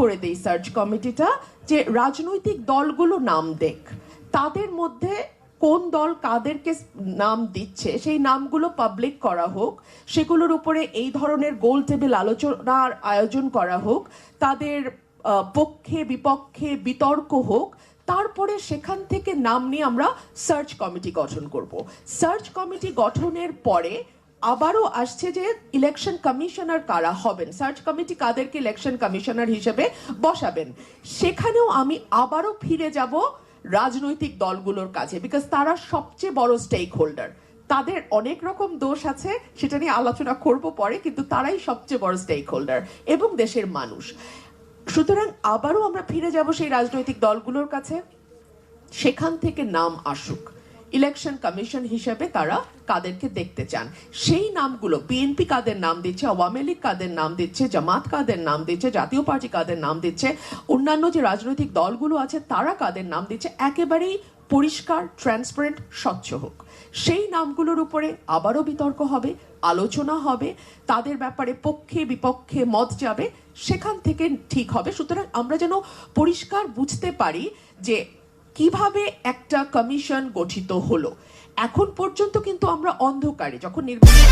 করে দেই সার্চ কমিটিটা যে রাজনৈতিক দলগুলো নাম দেখ। তাদের মধ্যে কোন দল কাদেরকে নাম দিচ্ছে, সেই নামগুলো পাবলিক করা হোক, সেগুলোর উপরে এই ধরনের গোল টেবিল আলোচনার আয়োজন করা হোক, তাদের পক্ষে, বিপক্ষে বিতর্ক হোক, তারপরে সেখান থেকে নাম নিয়ে আমরা সার্চ কমিটি গঠন করব। সার্চ কমিটি গঠনের পরে আবারও আসছে যে ইলেকশন কমিশনার কারা হবেন? সার্চ কমিটি কাদেরকে ইলেকশন কমিশনার হিসেবে বসাবেন? সেখানেও আমি আবারও ফিরে যাব রাজনৈতিক দলগুলোর কাছে বিকজ তারা সবচেয়ে বড় স্টেক হোল্ডার তাদের অনেক রকম দোষ আছে, সেটা নিয়ে আলোচনা করব পরে, কিন্তু তারাই সবচেয়ে বড় স্টেক হোল্ডার এবং দেশের মানুষ। সুতরাং আবারও আমরা ফিরে যাব সেই রাজনৈতিক দলগুলোর কাছে। সেখান থেকে নাম আসুক। ইলেকশন কমিশন হিসেবে তারা কাদেরকে দেখতে চান। সেই নামগুলো বিএনপি কাদের নাম দিচ্ছে, আওয়ামী লীগ কাদের নাম দিচ্ছে, জামাত কাদের নাম দিচ্ছে, জাতীয় পার্টি কাদের নাম দিচ্ছে, অন্যান্য যে রাজনৈতিক দলগুলো আছে তারা কাদের নাম দিচ্ছে, একেবারেই পরিষ্কার ট্রান্সপারেন্ট স্বচ্ছ হোক। সেই নামগুলোর উপরে আবারও বিতর্ক হবে, আলোচনা হবে, তাদের ব্যাপারে পক্ষে বিপক্ষে মত যাবে, সেখান থেকে ঠিক হবে। সুতরাং আমরা যেন পরিষ্কার বুঝতে পারি যে কীভাবে একটা কমিশন গঠিত হলো? এখন পর্যন্ত কিন্তু আমরা অন্ধকারে যখন নির্বাচন